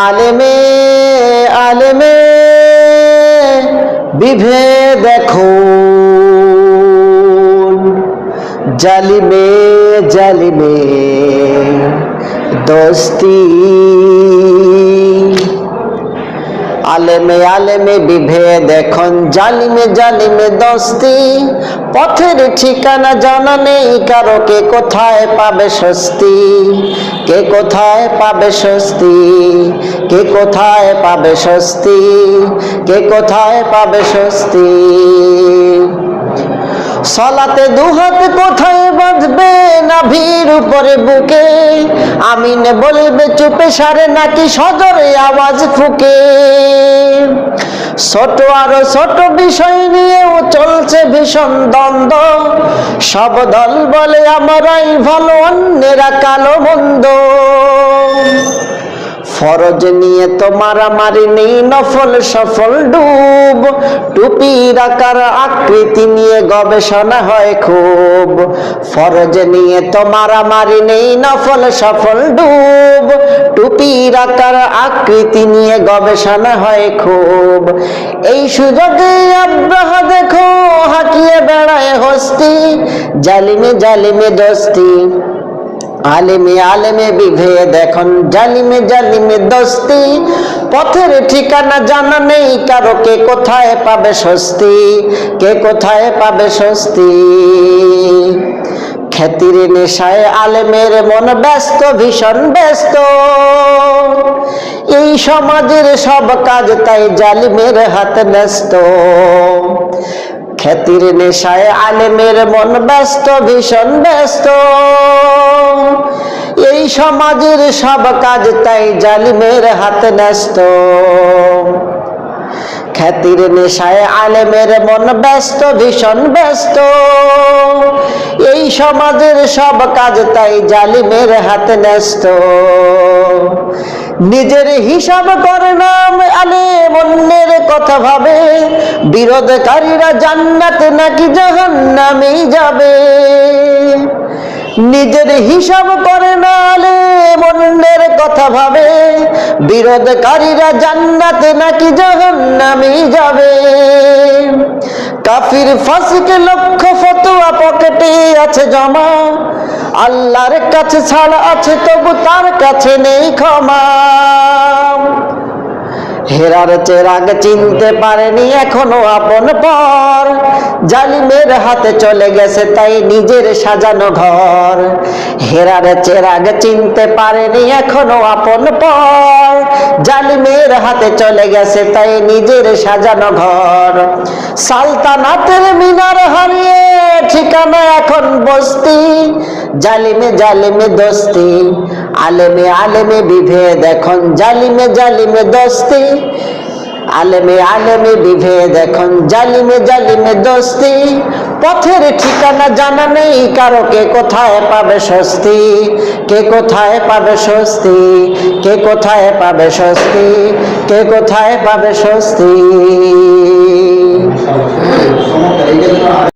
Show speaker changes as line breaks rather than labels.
আলেমে আলেমে বিভে দেখো জালিমে জালিমে দোস্তি আলেমে আলেমে বিভেদ, এখন জালিমে জালিমে দোস্তি। পথের ঠিকানা জানা নেই, কারও কে কোথায় পাবে স্বস্তি? কে কোথায় পাবে স্বস্তি? কে কোথায় পাবে স্বস্তি? কে কোথায় পাবে স্বস্তি? সলাতে দুহাত কোথায় বাঁধবে নাভির উপরে বুকে? আমিনে বলবে চুপে সারে নাকি সজরে আওয়াজ ফুকে? ছোট আর ছোট বিষয় নিয়েও চলছে ভীষণ দ্বন্দ্ব। সব দল বলে আমরাই ভালো, অন্যেরা কালো মন্দ। ফরজ নিয়ে তো মারামারি নেই, নফল সফল ডুব। টুপির আকার আকৃতি নিয়ে গবেষণা হয় খুব। ফরজ নিয়ে তো মারামারি নেই, নফল সফল ডুব। টুপির আকার আকৃতি নিয়ে গবেষণা হয় খুব। এই সুযোগে আব্রাহ দেখো, হাকিয়ে বেড়ায় হস্তি। জালিমে জালিমে দস্তি। আলেমে আলেমে বিভেদ এখন জালিমে জালিমে দস্তি। পথের ঠিকানা জানা নেই, কারও কে কোথায় পাবে স্বস্তি? কে কোথায় পাবে স্বস্তি? খ্যাতির নেশায় আলেমের মন ব্যস্ত, ভীষণ ব্যস্ত। এই সমাজের সব কাজ তাই জালিমের হাতে ন্যস্ত। খ্যাতির নেশায় আলেমের মন ব্যস্ত, ভীষণ ব্যস্ত। সমাজের সব কাজ তাই জালিমের হাত ন্যস্ত। খ্যাতির নেশায় আলেমের মন ব্যস্ত, ভীষণ ব্যস্ত। এই সমাজের সব কাজ তাই জালিমের হাত ন্যস্ত। নিজের হিসাব করে নাম আলে অন্যের কথা ভাবে। বিরোধকারীরা জান্নাতে নাকি জাহান্নামেই যাবে। নিজের হিসাব করে নালে অন্যের কথা ভাবে। বিরোধকারীরা জান্নাতে নাকি জাহান্নামেই যাবে। কাফির ফাসিকে লক্ষ ফতোয়া পকেটে আছে জমা। আল্লাহর কাছে ছাড়া আছে তবু তার কাছে নেই ক্ষমা। হেরার চেরাগ চিনতে পারেনি এখনও আপন পর। জালিমের হাতে চলে গেছে, তাই নিজের সাজানো ঘর। হেরার চেরাগ চিনতে পারেনি এখনও আপন পর। জালিমের হাতে চলে গেছে, তাই নিজের সাজানো ঘর। সালতানাতের মিনার হারিয়ে ঠিকানা এখন বস্তি। জালিমে জালিমে দোস্তি, আলেমে আলেমে বিভেদ এখন জালিমে জালিমে দোস্তি। আলেমে আলেমে বিভেদ, এখন জালিমে জালিমে দোস্তি। পথের ঠিকানা জানা নেই, কারও কে কোথায় পাবে স্বস্তি? কে কোথায় পাবে স্বস্তি? কে কোথায় পাবে স্বস্তি? কে কোথায় পাবে স্বস্তি?